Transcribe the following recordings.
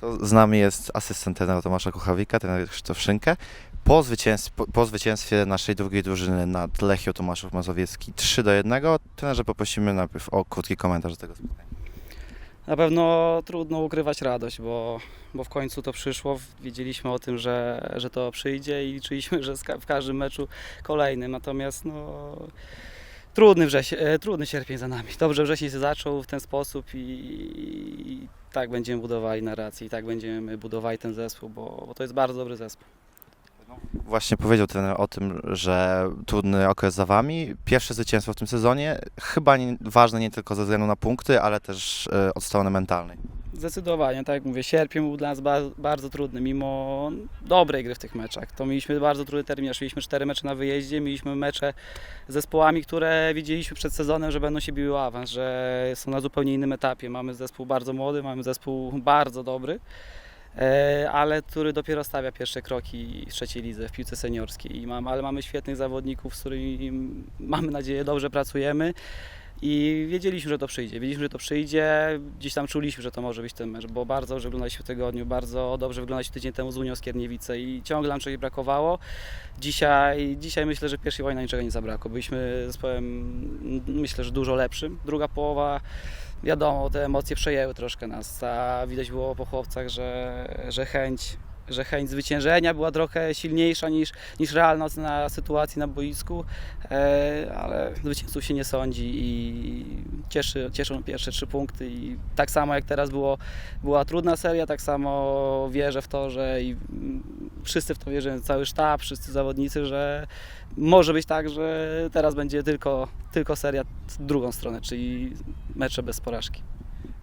To z nami jest asystent trenera Tomasza Kuchawika, trener Krzysztof Szynkę. Po, zwycięstw, po, po zwycięstwie naszej drugiej drużyny nad Lechią Tomaszów Mazowiecki 3 do 1, trenerze poprosimy najpierw o krótki komentarz do tego spotkania. Na pewno trudno ukrywać radość, bo, bo w końcu to przyszło. Wiedzieliśmy o tym, że, że to przyjdzie i liczyliśmy, że w każdym meczu kolejnym. Natomiast no, trudny, wrzesień, trudny sierpień za nami. Dobrze wrzesień się zaczął w ten sposób i tak będziemy budowali narrację i tak będziemy budowali ten zespół, bo, bo to jest bardzo dobry zespół. Właśnie powiedział trener o tym, że trudny okres za Wami. Pierwsze zwycięstwo w tym sezonie, chyba nie, ważne nie tylko ze względu na punkty, ale też e, od strony mentalnej. Zdecydowanie, tak jak mówię, sierpień był dla nas ba- bardzo trudny, mimo dobrej gry w tych meczach. To mieliśmy bardzo trudny terminarz, mieliśmy cztery mecze na wyjeździe, mieliśmy mecze z zespołami, które wiedzieliśmy przed sezonem, że będą się biły awans, że są na zupełnie innym etapie. Mamy zespół bardzo młody, mamy zespół bardzo dobry, e, ale który dopiero stawia pierwsze kroki w trzeciej lidze, w piłce seniorskiej. I mam, ale mamy świetnych zawodników, z którymi mamy nadzieję dobrze pracujemy. I wiedzieliśmy, że to przyjdzie. Wiedzieliśmy, że to przyjdzie. Gdzieś tam czuliśmy, że to może być ten mecz, bo bardzo dobrze wyglądaliśmy w tygodniu, bardzo dobrze wyglądaliśmy tydzień temu z Unią Skierniewice i ciągle nam czegoś brakowało. Dzisiaj, dzisiaj myślę, że pierwszej wojny niczego nie zabrakło. Byliśmy zespołem, myślę, że dużo lepszym. Druga połowa, wiadomo, te emocje przejęły troszkę nas, a widać było po chłopcach, że, że chęć że chęć zwyciężenia była trochę silniejsza niż, niż realna ocena sytuacji na boisku, e, ale zwycięzców się nie sądzi i cieszy, cieszą pierwsze trzy punkty i tak samo jak teraz było, była trudna seria, tak samo wierzę w to, że i wszyscy w to wierzymy, cały sztab, wszyscy zawodnicy, że może być tak, że teraz będzie tylko, tylko seria w drugą stronę, czyli mecze bez porażki.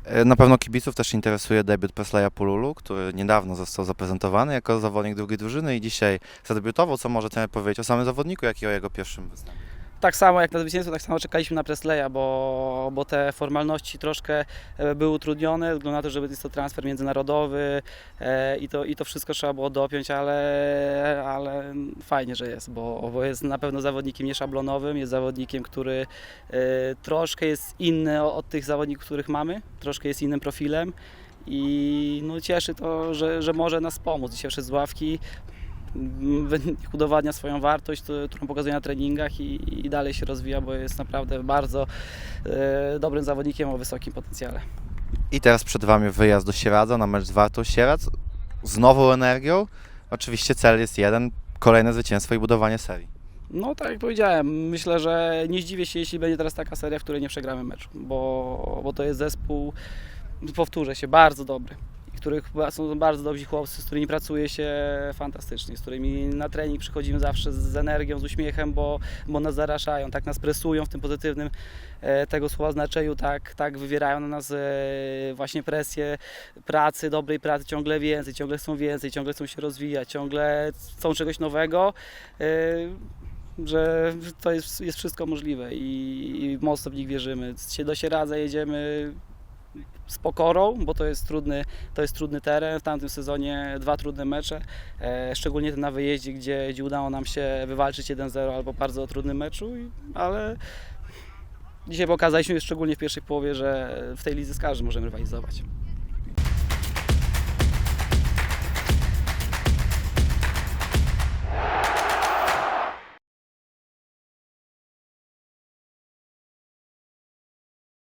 E, Na pewno kibiców też interesuje debiut Presleya Pululu, który niedawno został zaprezentowany jako zawodnik drugiej drużyny i dzisiaj zadebiutował. Co może powiedzieć o samym zawodniku, jak i o jego pierwszym występie? Tak samo jak na zwycięstwo, tak samo czekaliśmy na Presleya, bo, bo te formalności troszkę e, były utrudnione, ze względu na to, że jest to transfer międzynarodowy e, i, to, i to wszystko trzeba było dopiąć, ale, ale fajnie, że jest, bo, bo jest na pewno zawodnikiem nieszablonowym, jest zawodnikiem, który e, troszkę jest inny od tych zawodników, których mamy, troszkę jest innym profilem. I no, cieszy to, że, że może nas pomóc. Dzisiaj wszedł z ławki, udowadnia swoją wartość, to- którą pokazuje na treningach i, i dalej się rozwija, bo jest naprawdę bardzo e, dobrym zawodnikiem o wysokim potencjale. I teraz przed Wami wyjazd do Sieradza na mecz z Wartą Sieradz z nową energią. Oczywiście cel jest jeden, kolejne zwycięstwo i budowanie serii. No tak jak powiedziałem, myślę, że nie zdziwię się, jeśli będzie teraz taka seria, w której nie przegramy meczu, bo, bo to jest zespół, powtórzę się, bardzo dobry. Których są bardzo dobrzy chłopcy, z którymi pracuje się fantastycznie, z którymi na trening przychodzimy zawsze z energią, z uśmiechem, bo, bo nas zaraszają, tak nas presują w tym pozytywnym e, tego słowa znaczeniu, tak, tak wywierają na nas e, właśnie presję pracy, dobrej pracy, ciągle więcej, ciągle chcą więcej, ciągle chcą się rozwijać, ciągle chcą czegoś nowego. e, że to jest, jest wszystko możliwe i, i mocno w nich wierzymy. Do Sieradza jedziemy z pokorą, bo to jest trudny, to jest trudny teren. W tamtym sezonie dwa trudne mecze, e, szczególnie ten na wyjeździe, gdzie, gdzie udało nam się wywalczyć 1-0 albo bardzo trudnym meczu, i, ale dzisiaj pokazaliśmy szczególnie w pierwszej połowie, że w tej lidze z każdym możemy rywalizować.